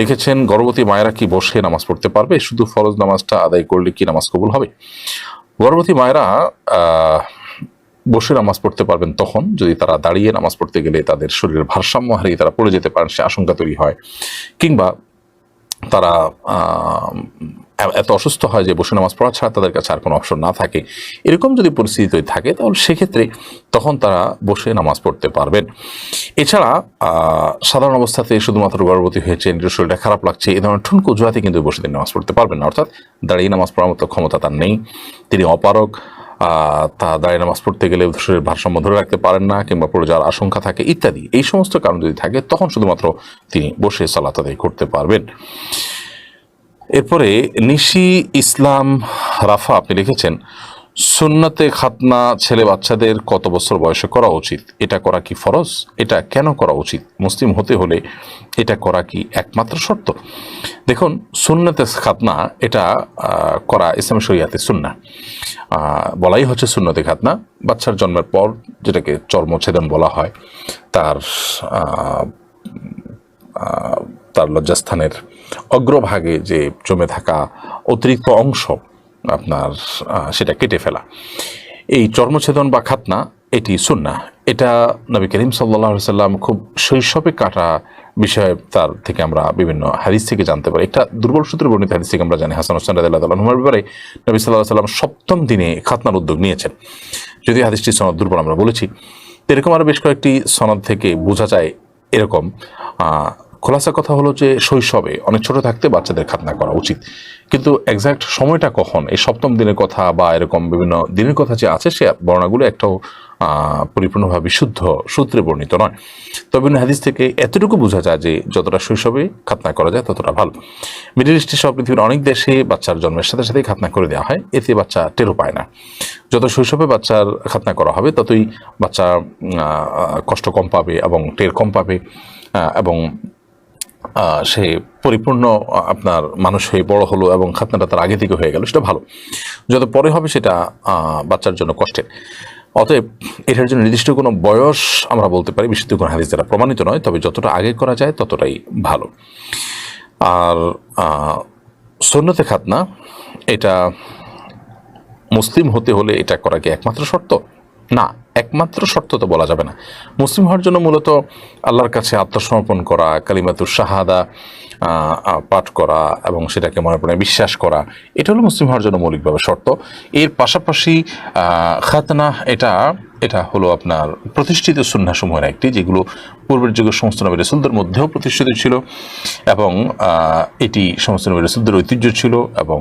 লিখেছেন, গর্ভবতী মায়েরা কি বসে নামাজ পড়তে পারবে? শুধু ফরজ নামাজটা আদায় করলে কি নামাজ কবুল হবে? গর্ভবতী মায়েরা বসে নামাজ পড়তে পারবেন তখন, যদি তারা দাঁড়িয়ে নামাজ পড়তে গেলে তাদের শরীরের ভারসাম্য হারিয়ে তারা পড়ে যেতে পারেন, সে আশঙ্কা তৈরি হয়। কিংবা তারা এত অসুস্থ হয় যে বসে নামাজ পড়া ছাড়া তাদের কাছে আর কোনো অপশন না থাকে। এরকম যদি পরিস্থিতি থাকে, তাহলে সেক্ষেত্রে তখন তারা বসে নামাজ পড়তে পারবেন। এছাড়া সাধারণ অবস্থাতে শুধুমাত্র গর্ভবতী হয়েছে নিজের শরীরটা খারাপ লাগছে এই ধরনের ঠুনকো জুয়াতে কিন্তু বসে তিনি নামাজ পড়তে পারবেন না। অর্থাৎ দাঁড়িয়ে নামাজ পড়ার মতো ক্ষমতা তার নেই। তিনি অপারক তা দাঁড়িয়ে নামাজ পড়তে গেলে শরীরের ভারসাম্য ধরে রাখতে পারেন না কিংবা পড়ে যাওয়ার আশঙ্কা থাকে, ইত্যাদি। এই সমস্ত কারণ যদি থাকে, তখন শুধুমাত্র তিনি বসে সালাত আদায় করতে পারবেন। এরপরে নিশি ইসলাম রাফা আপনি লিখেছেন সুন্নতে খাতনা ছেলে বাচ্চাদের কত বছর বয়সে করা উচিত? এটা করা কি ফরজ? এটা কেন করা উচিত? মুসলিম হতে হলে এটা করা কি একমাত্র শর্ত? দেখুন, সুন্নতে খাতনা এটা করা ইসলাম শরিয়াতে সুন্না। বলাই হচ্ছে সুন্নতে খাতনা। বাচ্চার জন্মের পর যেটাকে চর্মছেদন বলা হয়, তার তার লজ্জাস্থানের অগ্রভাগে যে জমে থাকা অতিরিক্ত অংশ আপনার সেটা কেটে ফেলা। এই চর্মছেদন বা খাতনা, এটি সুন্না এটা নবী করিম সাল্লাহ সাল্লাম খুব শৈশবে কাটা বিষয়ে তার থেকে আমরা বিভিন্ন হাদিস থেকে জানতে পারি। একটা দুর্বল সূত্রে বর্ণিত হাদিস থেকে আমরা জানি, হাসান হোসেন রাদিল্লাহ তাল্লাহর ব্যাপারে নবী সাল্লাহ সাল্লাম সপ্তম দিনে খাতনার উদ্যোগ নিয়েছেন। যদি হাদিসটি সনদ দুর্বল আমরা বলেছি, এরকম আরও বেশ কয়েকটি সনদ থেকে বোঝা যায় এরকম খোলাসা কথা হলো যে শৈশবে অনেক ছোট থাকতে বাচ্চাদের খাতনা করা উচিত। কিন্তু এক্সাক্ট সময়টা কখন? এই সপ্তম দিনের কথা বা এরকম বিভিন্ন দিনের কথা যে আছে, সে বর্ণাগুলো একটাও পরিপূর্ণভাবে বিশুদ্ধ সূত্রে বর্ণিত নয়। তবে হাদিস থেকে এতটুকু বোঝা যায় যে যতটা শৈশবে খাতনা করা যায়, ততটা ভালো। মিডিল ইস্টে সব পৃথিবীর অনেক দেশে বাচ্চার জন্মের সাথে সাথেই খাতনা করে দেওয়া হয়, এতে বাচ্চা টেরও পায় না। যত শৈশবে বাচ্চার খাতনা করা হবে, ততই বাচ্চা কষ্ট কম পাবে এবং টের কম পাবে এবং সে পরিপূর্ণ আপনার মানুষ হয়ে বড় হলো এবং খাতনাটা তার আগে থেকে হয়ে গেল, সেটা ভালো। যত পরে হবে সেটা বাচ্চার জন্য কষ্টের। অতএব এটার জন্য নির্দিষ্ট কোনো বয়স আমরা বলতে পারি বিশুদ্ধ কোনো হাদিস দ্বারা প্রমাণিত নয়, তবে যতটা আগে করা যায় ততটাই ভালো। আর সন্ন্যতে খাতনা, এটা মুসলিম হতে হলে এটা করা কি একমাত্র শর্ত? না। একমাত্র শর্ত তো বলা যাবে না। মুসলিম হওয়ার জন্য মূলত আল্লাহর কাছে আত্মসমর্পণ করা কালিমাতুর শাহাদা পাঠ করা এবং সেটাকে মনে পড়ে বিশ্বাস করা, এটা হলো মুসলিম হওয়ার জন্য মৌলিকভাবে শর্ত। এর পাশাপাশি খাতনা, এটা এটা হলো আপনার প্রতিষ্ঠিত সুন্নাসমূহের একটি, যেগুলো পূর্বের যুগের সমস্ত নবী রসুলদের মধ্যেও প্রতিষ্ঠিত ছিল এবং এটি সমস্ত নবী রসুলদের ঐতিহ্য ছিল এবং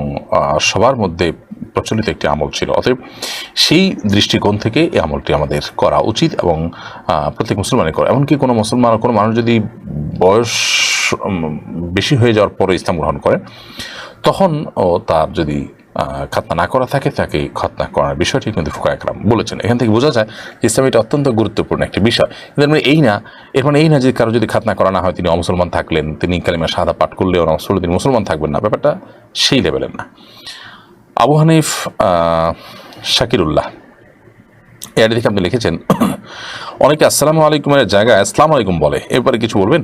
সবার মধ্যে প্রচলিত একটি আমল ছিল। অতএব সেই দৃষ্টিকোণ থেকে এই আমলটি আমাদের করা উচিত এবং প্রত্যেক মুসলমানের করা। এমনকি কোনো মুসলমান, কোনো মানুষ যদি বয়স বেশি হয়ে যাওয়ার পরে ইসলাম গ্রহণ করে, তখন ও তার যদি খাতনা না করা থাকে, তাকে খাতনা করার বিষয়টি কিন্তু ফুকা একরাম বলেছেন। এখান থেকে বোঝা যায় যে ইসলাম এটা অত্যন্ত গুরুত্বপূর্ণ একটি বিষয়। কিন্তু মানে এই না, এর মানে এই না যে কারও যদি খাতনা করা না হয়, তিনি অমুসলমান থাকলেন, তিনি কালিমা সাদা পাঠ করলেও তিনি মুসলমান থাকবেন না। ব্যাপারটা সেই লেভেলের না। আবু হানিফ শাকিরুল্লাহ। এর থেকে আপনি লিখেছেন। অনেকে আসসালামু আলাইকুমের জায়গায় আসসালাম আলাইকুম বলে। এরপরে কিছু বলবেন,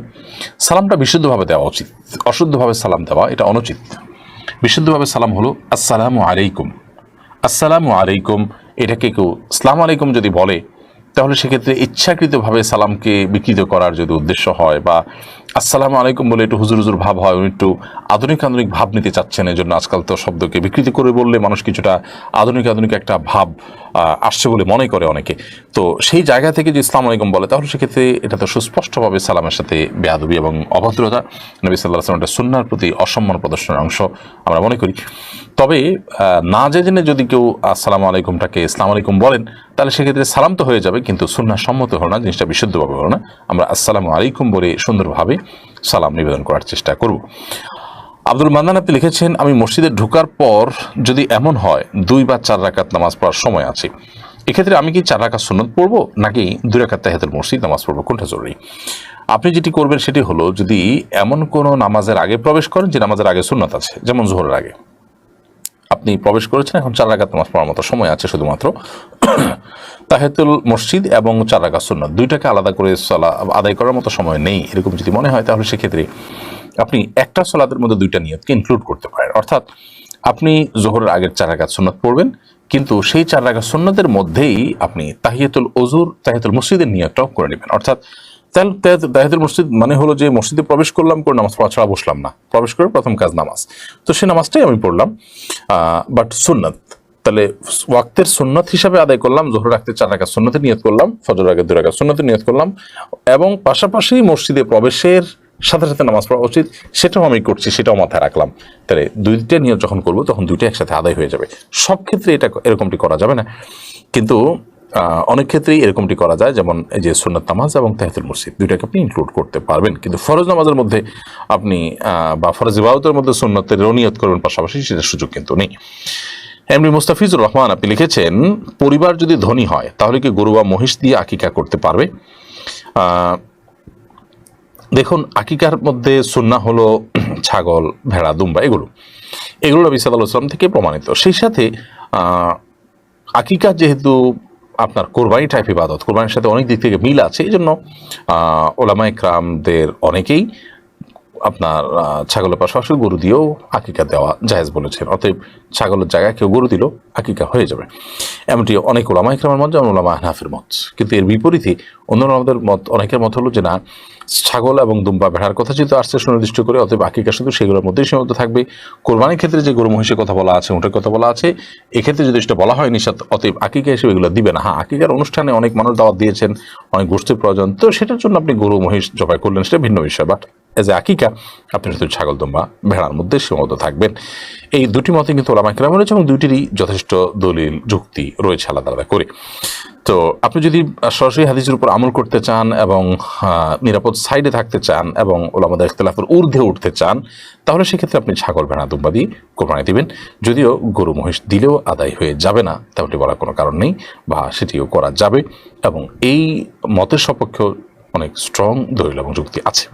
সালামটা বিশুদ্ধভাবে দেওয়া উচিত, অশুদ্ধভাবে সালাম দেওয়া, এটা অনুচিত। বিশুদ্ধভাবে সালাম হলো, আসসালামু আলাইকুম। আসসালামু আলাইকুম, এটাকে কেউ আসসালামু আলাইকুম যদি বলে তাহলে সেক্ষেত্রে ইচ্ছাকৃতভাবে সালামকে বিকৃত করার যদি উদ্দেশ্য হয় বা আসসালামু আলাইকুম বলে একটু হুজুর হুজুর ভাব হয়, উনি একটু আধুনিক আধুনিক ভাব নিতে চাচ্ছেন এই জন্য আজকাল তো শব্দকে বিকৃত করে বললে মানুষ কিছুটা আধুনিক আধুনিক একটা ভাব আসছে বলে মনে করে অনেকে। তো সেই জায়গা থেকে যে ইসলাম আলাইকুম বলে, তাহলে সেক্ষেত্রে এটা তো সুস্পষ্টভাবে সালামের সাথে বেয়াদবি এবং অভদ্রতা। নবী সাল্লাহ আসলাম এটা সুন্নার প্রতি অসম্মান প্রদর্শনের অংশ আমরা মনে করি। তবে না জেনে যদি কেউ আসসালামু আলাইকুমটাকে ইসলাম আলাইকুম বলেন, তাহলে সেক্ষেত্রে সালাম তো হয়ে যাবে, কিন্তু সুন্না সম্মত হলো না, জিনিসটা বিশুদ্ধভাবে হলো না। আমরা আসসালামু আলাইকুম বলে সুন্দরভাবে সালাম নিবেদন করার চেষ্টা করব। আব্দুল মান্নান আপনি লিখেছেন, আমি মসজিদে ঢোকার পর যদি এমন হয়, দুই বা চার রাকাত নামাজ পড়ার সময় আছে। এক্ষেত্রে আমি কি চার রাকাত সুন্নত পড়ব, নাকি দুই রাকাত তাহিয়াতুল মসজিদ নামাজ পড়ব? কোনটা জরুরি? আপনি যেটি করবেন সেটি হলো, যদি এমন কোনো নামাজের আগে প্রবেশ করেন, যে নামাজের আগে সুন্নত আছে, যেমন জোহরের আগে। আপনি প্রবেশ করেছেন, এখন চার রাকাত নামাজ পড়ার মতো সময় আছে শুধুমাত্র। তাহেতুল মসজিদ এবং চার রাকাত সুন্নত, দুইটাকে আলাদা করে চলা আদায় করার মতো সময় নেই, এরকম যদি মনে হয়, তাহলে সেক্ষেত্রে আপনি একটা সলাতের মধ্যে দুইটা নিয়তকে ইনক্লুড করতে পারেন। অর্থাৎ আপনি জোহরের আগের চার রাকাত সুন্নত পড়বেন, কিন্তু সেই চার রাকাত সুন্নতের মধ্যেই আপনি তাহিয়াতুল ওজুর তাহিয়াতুল মসজিদের নিয়তটাও করে নেবেন। অর্থাৎ তাহলে তাহিয়াতুল মসজিদ মানে হলো যে মসজিদে প্রবেশ করলাম, করে নামাজ পড়া ছাড়া বসলাম না। প্রবেশ করে প্রথম কাজ নামাজ। তো সেই নামাজটাই আমি পড়লাম। বাট সুন্নত। তাহলে ওয়াক্তের সুন্নত হিসাবে আদায় করলাম জোহর রাখতে চার রাকাত সুন্নতের নিয়ত করলাম ফজর আগে দুই রাকাত সুন্নতের নিয়ত করলাম এবং পাশাপাশি মসজিদে প্রবেশের সাথে সাথে নামাজ পড়া উচিত, সেটাও আমি করছি, সেটাও মাথায় রাখলাম। তাহলে দুইটা নিয়ত যখন করব, তখন দুইটা একসাথে আদায় হয়ে যাবে। সব ক্ষেত্রে এটা এরকমটি করা যাবে না। কিন্তু অনেক ক্ষেত্রেই এরকমটি করা যায়, যেমন এই যে সুন্নত নামাজ এবং তাহিতুল মসজিদ দুইটাকে আপনি ইনক্লুড করতে পারবেন। কিন্তু ফরজ নামাজের মধ্যে আপনি বা ফরজ ইবাদতের মধ্যে সুন্নতের নিয়ত করবেন, পাশাপাশি সেটার সুযোগ কিন্তু নেই। এমনি মুস্তাফিজুর রহমান, আপনি লিখেছেন, পরিবার যদি ধনী হয়, তাহলে কি গরু বা মহিষ দিয়ে আকিকা করতে পারবে? দেখুন, আকিকার মধ্যে সুন্না হলো ছাগল, ভেড়া, দুম্বা, এগুলো। এগুলো নবী ইসলাম থেকে প্রমাণিত। সেই সাথে আকিকা যেহেতু আপনার কোরবানি টাইপ ইবাদত। কোরবানির সাথে অনেক দিক থেকে মিল আছে এই জন্য ওলামা ইকরামদের অনেকেই আপনার ছাগলের পাশাপাশি গরু দিয়েও আকিকা দেওয়া জায়েজ বলেছেন। অতএব ছাগলের জায়গায় কেউ গরু দিল আকিকা হয়ে যাবে। এমনটি অনেক ওলামা ইকরামের মত যেমন ওলামা হানাফের মত। কিন্তু এর বিপরীতে অন্য আমাদের মত অনেকের মত হলো যে না, ছাগল এবং দুম্বা ভেড়ার কথা যেহেতু আসছে সুনির্দিষ্ট করে, অতএব আকিকা শুধু সেগুলোর মধ্যেই সীমাবদ্ধ থাকবে। কোরবানির ক্ষেত্রে যে গরু মহিষের কথা বলা আছে, উটের কথা বলা আছে, এক্ষেত্রে যদি সেটা বলা হয় নিষাদ অতএব আকিকা হিসেবে এগুলো দিবে না। হ্যাঁ আকিকার অনুষ্ঠানে অনেক মানুষ দাওয়াত দিয়েছেন, অনেক গোষ্ঠীর প্রয়োজন। তো সেটার জন্য আপনি গরু মহিষ জবাই করলেন, সেটা ভিন্ন বিষয় বাট এজ এ আকিকা, আপনি শুধু ছাগল, দুম্বা, ভেড়ার মধ্যে সীমাবদ্ধ থাকবেন। এই দুটি মতে কিন্তু ওলামা কিরাম রয়েছে এবং দুইটিরই যথেষ্ট দলিল, যুক্তি রয়েছে আলাদা আলাদা করে। তো আপনি যদি সরাসরি হাদিসের উপর আমল করতে চান এবং নিরাপদ সাইডে থাকতে চান এবং ওলামাদের ইখতলাফের ঊর্ধ্বে উঠতে চান, তাহলে সেক্ষেত্রে আপনি ছাগল, ভেড়া, দুম্বা দিয়ে কোরবানি দিবেন। যদিও গরু, মহিষ দিলেও আদায় হয়ে যাবে না, তেমনটি বলার কোনো কারণ নেই বা সেটিও করা যাবে এবং এই মতের সপক্ষে অনেক স্ট্রং দলিল এবং যুক্তি আছে।